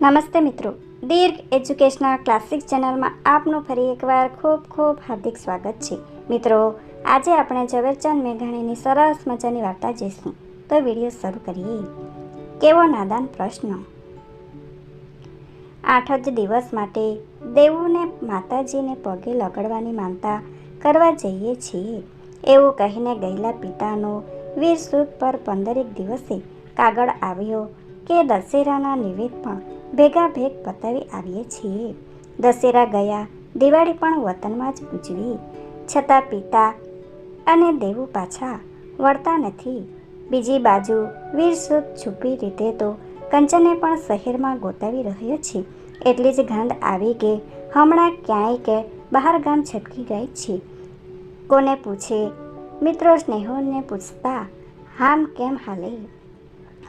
નમસ્તે મિત્રો. દીર્ઘ educational classic ચેનલમાં આપનું ફરી એકવાર ખૂબ ખૂબ હાર્દિક સ્વાગત છે. મિત્રો, આજે આપણે ઝવેરચંદ મેઘાણીની સરસ મજાની વાર્તા જોઈશું. તો વીડિયો શરૂ કરીએ. કેવો નાદાન પ્રશ્ન. આઠ જ દિવસ માટે દેવુને માતાજીને પગે લગડવાની માનતા કરવા જઈએ છીએ. એવું કહીને ગયેલા પિતાનો વીર સુદ પર પંદરેક દિવસે કાગળ આવ્યો કે દશેરાના નિવેદ પણ ભેગા ભેગ પતાવી આવીએ છીએ. દશેરા ગયા, દિવાળી પણ વતનમાં જ ઉજવી. છતાં પિતા અને દેવું પાછા વળતા નથી. બીજી બાજુ વીર સુદ છુપી રીતે તો કંચને પણ શહેરમાં ગોતાવી રહ્યો છે. એટલી જ ગંધ આવી કે હમણાં ક્યાંય કે બહાર ગામ છટકી ગઈ છે. કોને પૂછે? મિત્રો સ્નેહોને પૂછતા, હામ કેમ હાલે?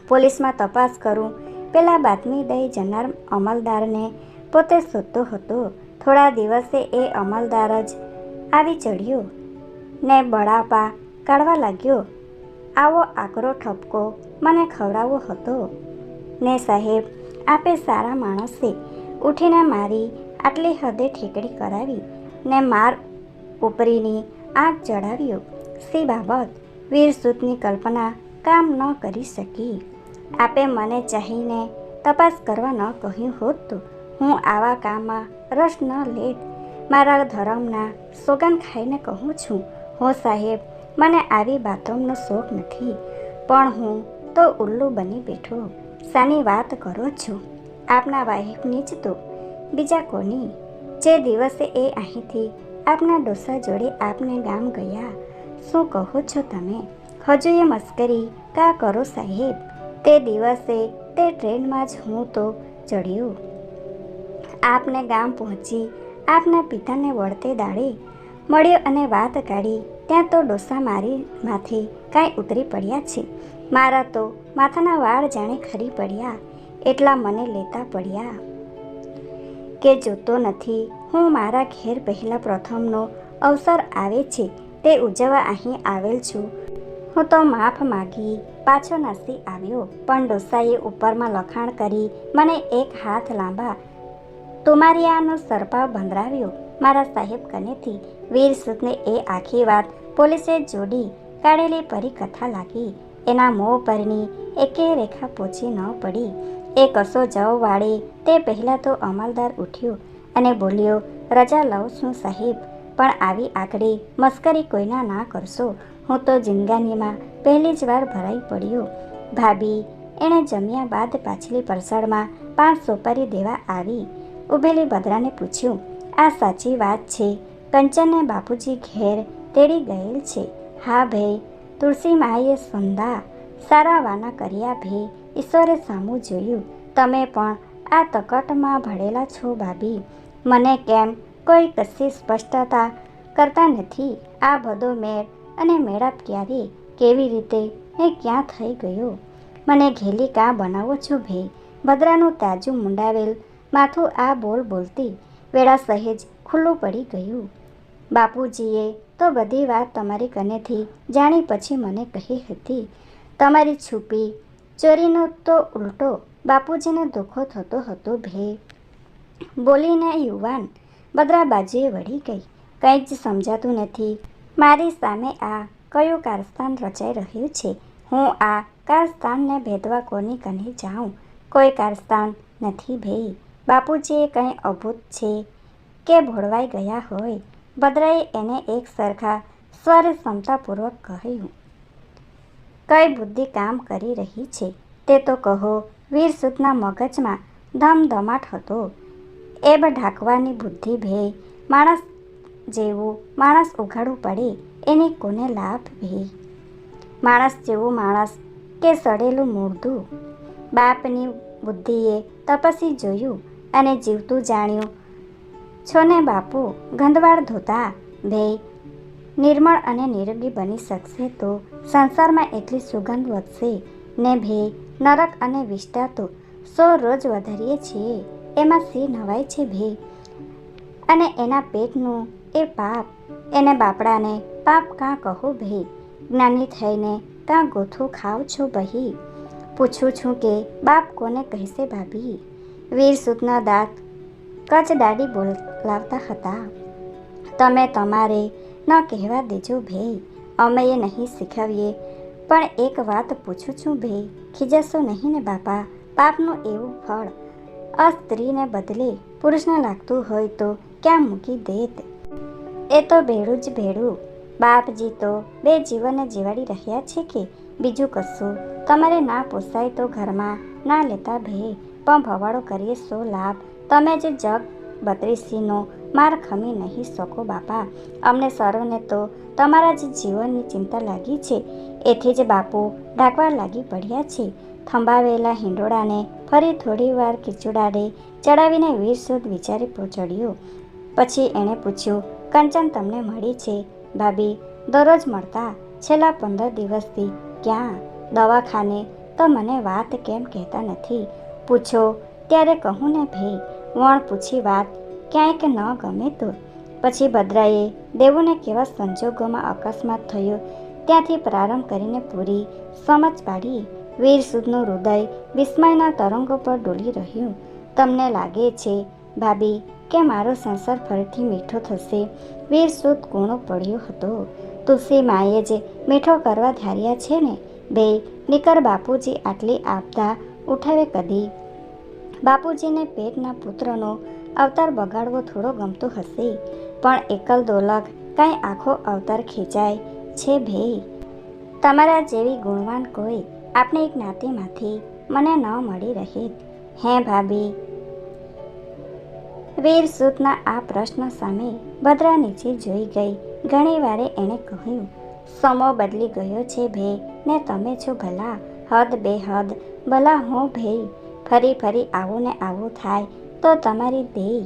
પોલીસમાં તપાસ કરું પેલા બાતમી દઈ જનાર અમલદારને પોતે શોધતો હતો. થોડા દિવસે એ અમલદાર જ આવી ચડ્યો ને બળાપા કાઢવા લાગ્યો. આવો આકરો ઠપકો મને ખવડાવવો હતો. ને સાહેબ, આપે સારા માણસે ઉઠીને મારી આટલી હદે ઠેકડી કરાવી ને માર ઉપરીની આગ ચડાવ્યો. સી બાબત વીર સુતની કલ્પના કામ ન કરી શકી. આપે મને ચાહીને તપાસ કરવા ન કહ્યું હોત. તો હું આવા કામમાં રસ ન લેત. મારા ધર્મના સોગન ખાઈને કહું છું, હો સાહેબ, મને આવી બાથરૂમનો શોખ નથી, પણ હું તો ઉલ્લુ બની બેઠો. સાની વાત કરો છો? આપના વાઈફની જ તો બીજા કોની? જે દિવસે એ અહીંથી આપના ડોસા જોડે આપને ગામ ગયા. શું કહો છો તમે? હજુ એ મસ્કરી કા કરો સાહેબ? તે દિવસે તે ટ્રેનમાં જ હું તો ચડ્યું. આપને ગામ પહોંચી આપના પિતાને વળતે દાડે મળ્યો અને વાત કાઢી. ત્યાં તો ડોસા મારી માથે કાંઈ ઉતરી પડ્યા છે. મારા તો માથાના વાળ જાણે ખરી પડ્યા, એટલા મને લેતા પડ્યા. કે જોતો નથી, હું મારા ઘેર પહેલાં પ્રથમનો અવસર આવે છે, તે ઉજવવા અહીં આવેલ છું. હું તો માફ માગી પાછો નાસી આવ્યો. પણ ડોસાએ ઉપરમાં લખાણ કરી, મને એક હાથ લાંબા. તુમારિયાનો સરપાવ બંધરાવ્યો. મારા સાહેબ કનેથી વીરસૂતને એ આખી વાત પોલીસે જોડી કાઢેલી પરી કથા લાગી. એના મોં પરની એકે રેખા પોચી ન પડી. એ કસો જવ વાળે તે પહેલાં તો અમલદાર ઉઠ્યો અને બોલ્યો, રજા લઉં છું સાહેબ, પણ આવી આકડી મસ્કરી કોઈના ના કરશો. હું તો જિંદગાનીમાં પહેલી જ વાર ભરાઈ પડ્યો. ભાભી એણે જમ્યા બાદ પાછલી પરસાળમાં પાંચ સોપારી દેવા આવી. ઊભેલી ભદ્રાને પૂછ્યું, આ સાચી વાત છે. કંચનને બાપુજી ઘેર તેડી ગયેલ છે. હા ભાઈ, તુલસી માએ સંધા સારા વાના કર્યા ભે ઈશ્વરે સામું જોયું. તમે પણ આ તકટમાં ભળેલા છો ભાભી. મને કેમ કોઈ કશી સ્પષ્ટતા કરતા નથી? આ બધો મેળ અને મેળાપ ક્યારે? કેવી રીતે? એ ક્યાં થઈ ગયો? મને ઘેલી કાં બનાવો છો ભે ભદ્રાનું તાજું મુંડાવેલ માથું આ બોલ બોલતી વેળા સહેજ ખુલ્લું પડી ગયું. બાપુજીએ તો બધી વાત તમારી કનેથી જાણી પછી મને કહી હતી. તમારી છુપી, ચોરીનો તો ઉલટો બાપુજીને દુઃખો થતો હતો ભે બોલીને યુવાન બદરા બાજુએ વળી ગઈ. કંઈ જ સમજાતું નથી. મારી સામે આ કયું કારસ્તાન રચાઈ રહ્યું છે? હું આ કારસ્તાનને ભેદવા કોની કને જાઉં? કોઈ કારસ્તાન નથી ભેઈ. બાપુજીએ કંઈ અભૂત છે કે ભોળવાઈ ગયા હોય? ભદ્રાએ એને એક સરખા સ્વર ક્ષમતાપૂર્વક કહ્યું. કઈ બુદ્ધિ કામ કરી રહી છે? તે તો કહો, વીર સુદના મગજમાં ધમધમાટ હતો. એબ ઢાંકવાની બુદ્ધિ ભેય માણસ જેવું માણસ ઉઘાડવું પડે, એની કોને લાભ ભે માણસ જેવું માણસ કે સડેલું મૂળદું બાપની બુદ્ધિએ તપસી જોયું અને જીવતું જાણ્યું. છો ને બાપુ, ગંધવાળ ધોતા ભે નિર્મળ અને નિરોગી બની શકશે તો સંસારમાં એટલી સુગંધ વધશે ને ભે નરક અને વિષ્ટા તો સો રોજ વધારીએ છીએ. એમાં સી નવાય છે ભે અને એના પેટનું એ પાપ એને બાપડાને પાપ કાં કહો ભે જ્ઞાની થઈને કાં ગોથું ખાવ છો બહી પૂછું છું કે બાપ કોને કહેશે ભાભી? વીરસુદના દાંત કચડાડી બોલાવતા હતા. તમે તમારે ન કહેવા દેજો ભાઈ, અમે એ નહીં શીખવીએ. પણ એક વાત પૂછું છું ભેય ખીજશો નહીં ને બાપા? પાપનું એવું ફળ અ સ્ત્રીને બદલે પુરુષને લાગતું હોય તો ક્યાં મૂકી દેત? એ તો ભેડું જ ભેડું બાપજી તો બે જીવનને જીવાડી રહ્યા છે કે? બીજું કશું. તમારે ના પોસાય તો ઘરમાં, ના લેતા ભે પણ ભવાડો કરીએ સો લાભ. તમે જે જગ બત્રીસીનો માર ખમી નહીં શકો બાપા. અમને સર્વને તો તમારા જ જીવનની ચિંતા લાગી છે. એથી જ બાપુ ઢાંકવા લાગી પડ્યા છે. થંભાવેલા હિંડોળાને ફરી થોડી વાર ચડાવીને વીર સુધ વિચારી પહોંચડ્યો. પછી એણે પૂછ્યું કંચન તમને મળી છે. ભાભી, દરરોજ મળતા છેલ્લા પંદર દિવસથી ક્યાં દવાખાને તો મને વાત કેમ કહેતા નથી? પૂછો, ત્યારે કહું ને ભાઈ, વણ પૂછી વાત ક્યાંય કે ન ગમે તો. પછી ભદ્રાએ દેવુને કેવા સંજોગોમાં અકસ્માત થયો, ત્યાંથી પ્રારંભ કરીને પૂરી સમજ પાડી. વીર સુદનું હૃદય વિસ્મયના તરંગો પર ડોલી રહ્યું. તમને લાગે છે, ભાભી કે મારો સંસાર ફરીથી મીઠો થશે? વીર સુદ ગુણો પડ્યો હતો. તુલસી માએ જે મીઠો કરવા ધાર્યા છે ને, બે નિકર બાપુજી આટલી આપતા ઉઠાવે કદી? બાપુજીને પેટના પુત્રનો અવતાર બગાડવો થોડો ગમતો હશે. પણ એકલ દોલક કાંઈ આખો અવતાર ખેંચાય છે ભેય તમારા જેવી ગુણવાન કોઈ આપણે એક જ્ઞાતિમાંથી મને ન મળી રહે. હે ભાભી વીર સુતના આ પ્રશ્ન સામે ભદ્રા નીચે જોઈ ગઈ. ઘણી વારે એણે કહ્યું, સમો બદલી ગયો છે ભે ને તમે છો ભલા, હદ બે હદ. ભલા હું ભેય ફરી ફરી આવું ને આવું થાય, તો તમારી દેહ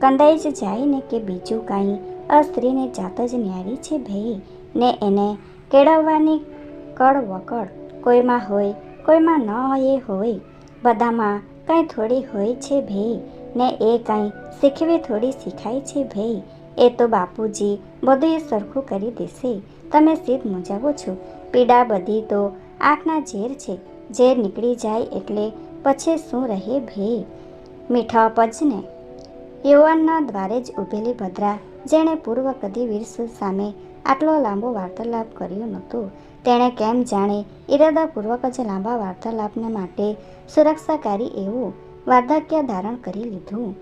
કંદાઈ જ જાય ને કે બીજું કાંઈ. આ સ્ત્રીને જાત જ ન્યારી છે ભે ને એને કેળવવાની કળ વકળ કોઈમાં હોય, કોઈમાં ન હોય હોય. બધામાં કંઈ થોડી હોય છે ભેય ને એ કાંઈ શીખવી થોડી શીખાય છે ભેય એ તો બાપુજી બધું એ સરખું કરી દેશે. તમે સીધ મૂંઝાવો છો. પીડા બધી તો આંખના ઝેર છે. ઝેર નીકળી જાય એટલે પછી શું રહે ભે મીઠા પજને યુવાનના દ્વારે જ ઊભેલી ભદ્રા, જેણે પૂર્વ કદી વીરસુ સામે આટલો લાંબો વાર્તાલાપ કર્યો નહોતો. તેણે કેમ જાણે ઈરાદાપૂર્વક જ લાંબા વાર્તાલાપને માટે સુરક્ષાકારી એવું વાર્ધક્ય ધારણ કરી લીધું.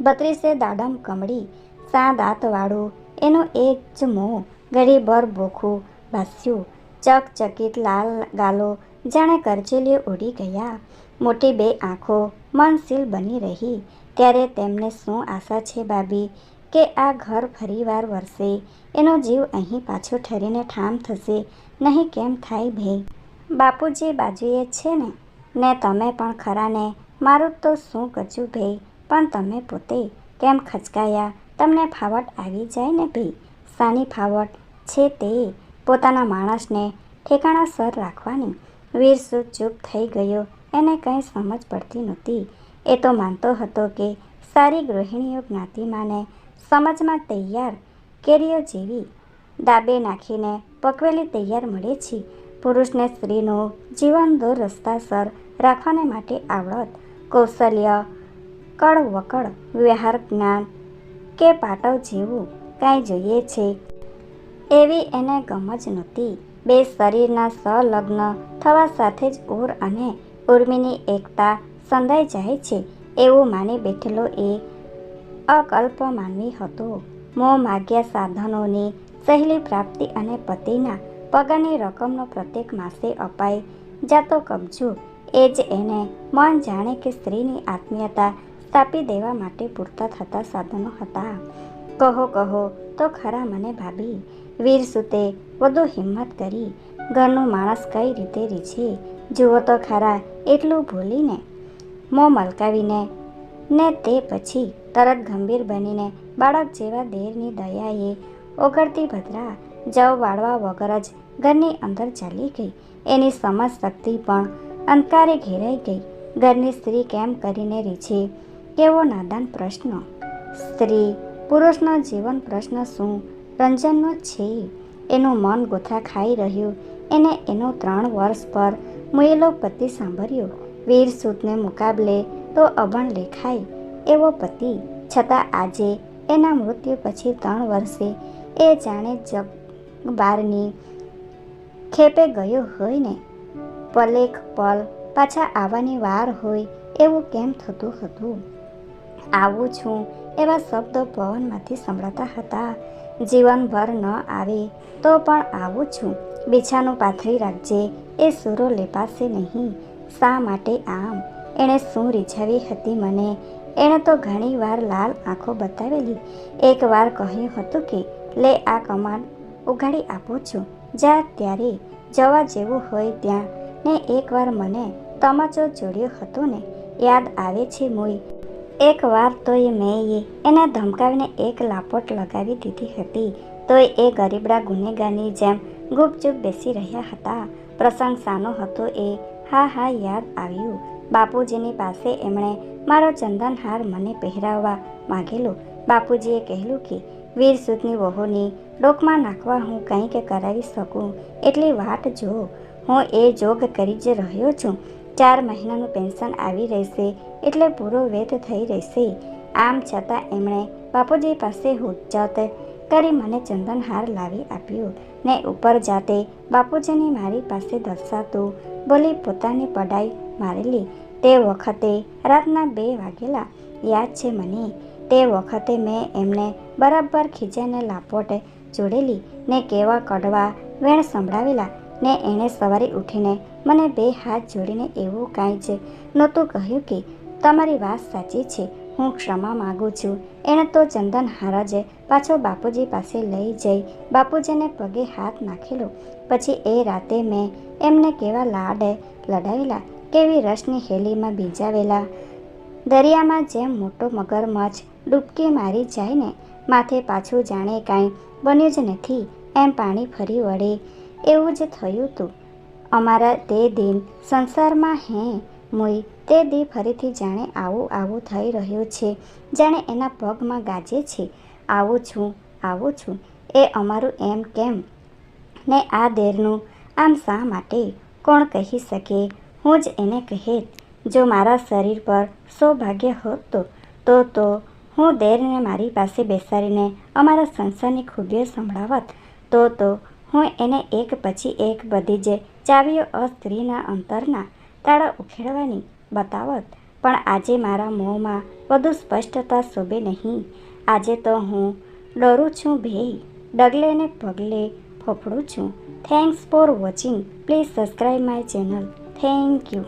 બત્રીસે દાડમ કમળી, સા દાંતવાળું, એનો એક જ મોં, ગળીભર ભોખું, ભાસ્યું, ચકચકિત લાલ ગાલો, જાણે કરચેલીઓ ઉડી ગયા. મોટી બે આંખો મનશીલ બની રહી. ત્યારે તેમને શું આશા છે બાબી કે આ ઘર ફરીવાર વરસે. એનો જીવ અહીં પાછો ઠરીને ઠામ થશે. નહીં કેમ થાય ભે? બાપુજી બાજુએ છે ને? ને તમે પણ ખરા ને મારું તો શું કચું ભે? પણ તમે પોતે કેમ ખચકાયા? તમને ફાવટ આવી જાય ને ભાઈ સાની ફાવટ છે તે પોતાના માણસને ઠેકાણા સર રાખવાની. વીરસુ ચૂપ થઈ ગયો. એને કંઈ સમજ પડતી નહોતી. એ તો માનતો હતો કે સારી ગૃહિણીઓ જ્ઞાતિમાંને સમજમાં તૈયાર કેરીઓ જેવી દાબે નાખીને પકવેલી તૈયાર મળે છે. પુરુષને સ્ત્રીનું જીવન દૂર રસ્તાસર રાખવાને માટે આવડત, કૌશલ્ય કળ વકળ વ્યવહાર, જ્ઞાન કે પાટવ જેવું કાંઈ જોઈએ છે. એવી એને ગમજ નહોતી. બે શરીરના સંલગ્ન થવા સાથે જ ઉર અને ઉર્મિની એકતા સંધાઈ જાય છે. એવું માની બેઠેલો એ અકલ્પ માનવી હતો. મોં માગ્યા સાધનોની સહેલી પ્રાપ્તિ અને પતિના પગારની રકમનો પ્રત્યેક માસે અપાઈ જાતો કબજો એ જ એને મન જાણે કે સ્ત્રીની આત્મીયતા સ્થાપી દેવા માટે પૂરતા થતા સાધનો હતા. કહો કહો, તો ખરા મને ભાભી, વીર સુતે વધુ હિંમત કરી. ઘરનું માણસ કઈ રીતે રીછે જુઓ તો ખરા, એટલું ભૂલીને. મોં મલકાવીને, ને તે પછી તરત ગંભીર બનીને બાળક જેવા દેરની દયાએ ઓગળતી ભદ્રા જવ વાળવા વગર જ ઘરની અંદર ચાલી ગઈ. એની સમજ શક્તિ પણ અંધકારે ઘેરાઈ ગઈ. ઘરની સ્ત્રી કેમ કરીને રીછે કેવો નાદાન પ્રશ્ન. સ્ત્રી, પુરુષનો જીવન પ્રશ્ન શું? રંજનનો છે. એનું મન ગોથા ખાઈ રહ્યું. એને એનો ત્રણ વર્ષ પર મુયેલો પતિ સાંભળ્યો. વીર સૂતને મુકાબલે તો અભણ લેખાય. એવો પતિ. છતાં આજે એના મૃત્યુ પછી ત્રણ વર્ષે એ જાણે જગ બારની ખેપે ગયો હોય ને. પલેખ પલ પાછા આવવાની વાર હોય એવું કેમ થતું હતું? આવું છું એવા શબ્દો પવનમાંથી સંભળાતા હતા. જીવનભર ન આવે તો પણ આવું છું. બીછાનું પાથરી રાખજે, એ સૂરો લેપાશે નહીં. શા માટે આમ? એણે શું રીઝાવી હતી મને? એણે તો ઘણી વાર લાલ આંખો બતાવેલી. એકવાર કહ્યું હતું કે, લે આ કમાન, ઉઘાડી આપું છું. જા ત્યારે જવા જેવું હોય ત્યાં. ને એકવાર મને તમાચો જોડ્યો હતો ને, યાદ આવે છે મોઈ. એકવાર તો એ મેં એને ધમકાવીને એક લાપોટ લગાવી દીધી હતી. તોય એ ગરીબડા ગુનેગારની જેમ ગુપચુપ બેસી રહ્યા હતા. પ્રસંગ સાનો હતો એ. હા હા, યાદ આવ્યું. બાપુજીની પાસે એમણે, મારો ચંદનહાર મને પહેરાવવા માંગેલો. બાપુજીએ કહેલું કે, વીર સુદની વહુની ડોકમાં નાખવા હું કંઈક કરાવી શકું? એટલી વાટ જો હું એ જોગ કરી જ રહ્યો છું. ચાર મહિનાનું પેન્શન આવી રહેશે, એટલે પૂરો વેત થઈ રહેશે. આમ છતાં એમણે બાપુજી પાસે હુજ્જત કરી મને ચંદનહાર લાવી આપ્યો. ને ઉપર જાતે બાપુજીની મારી પાસે દર્શાતું બોલી પોતાની પડાઈ મારેલી. તે વખતે રાતના બે વાગેલા. યાદ છે મને? તે વખતે મેં એમને બરાબર ખીજાને લાપોટે જોડેલી ને કેવા કડવા વેણ સંભળાવેલા. ને એણે સવારે ઉઠીને મને બે હાથ જોડીને એવું કાંઈ જ નહોતું કહ્યું કે તમારી વાત સાચી છે. હું ક્ષમા માગું છું. એણે તો ચંદન હારજે પાછો બાપુજી પાસે લઈ જઈ. બાપુજીને પગે હાથ નાખેલો. પછી એ રાતે મેં એમને કેવા લાડ લડાવેલા, કેવી રસની હેલીમાં ભીંજાવેલા દરિયામાં જેમ મોટો મગરમચ્છ ડૂબકી મારી જાય ને માથે પાછું જાણે કાંઈ બન્યું જ નથી, એમ પાણી ફરી વળે. એવું જ થયું હતું અમારા તે દિન સંસારમાં હે મોઈ તે દી ફરીથી જાણે આવું આવું થઈ રહ્યું છે. જાણે એના પગમાં ગાજે છે. આવું છું આવું છું. એ અમારું એમ કેમ? ને આ દેરનું આમ શા માટે? કોણ કહી શકે? હું જ એને કહેત જો મારા શરીર પર સૌભાગ્ય હોત તો તો હું દેરને મારી પાસે બેસાડીને અમારા સંસારની ખૂબીઓ સંભળાવત. તો તો હું એને એક પછી એક બધી જ ચાવીઓ અ સ્ત્રીના અંતરના તાળા ઉખેડવાની બતાવત. પણ આજે મારા મોંમાં વધુ સ્પષ્ટતા શોભે નહીં. આજે તો હું ડરું છું ભેઈ. ડગલે ને પગલે ફફડું છું. Thanks for watching please subscribe my channel thank you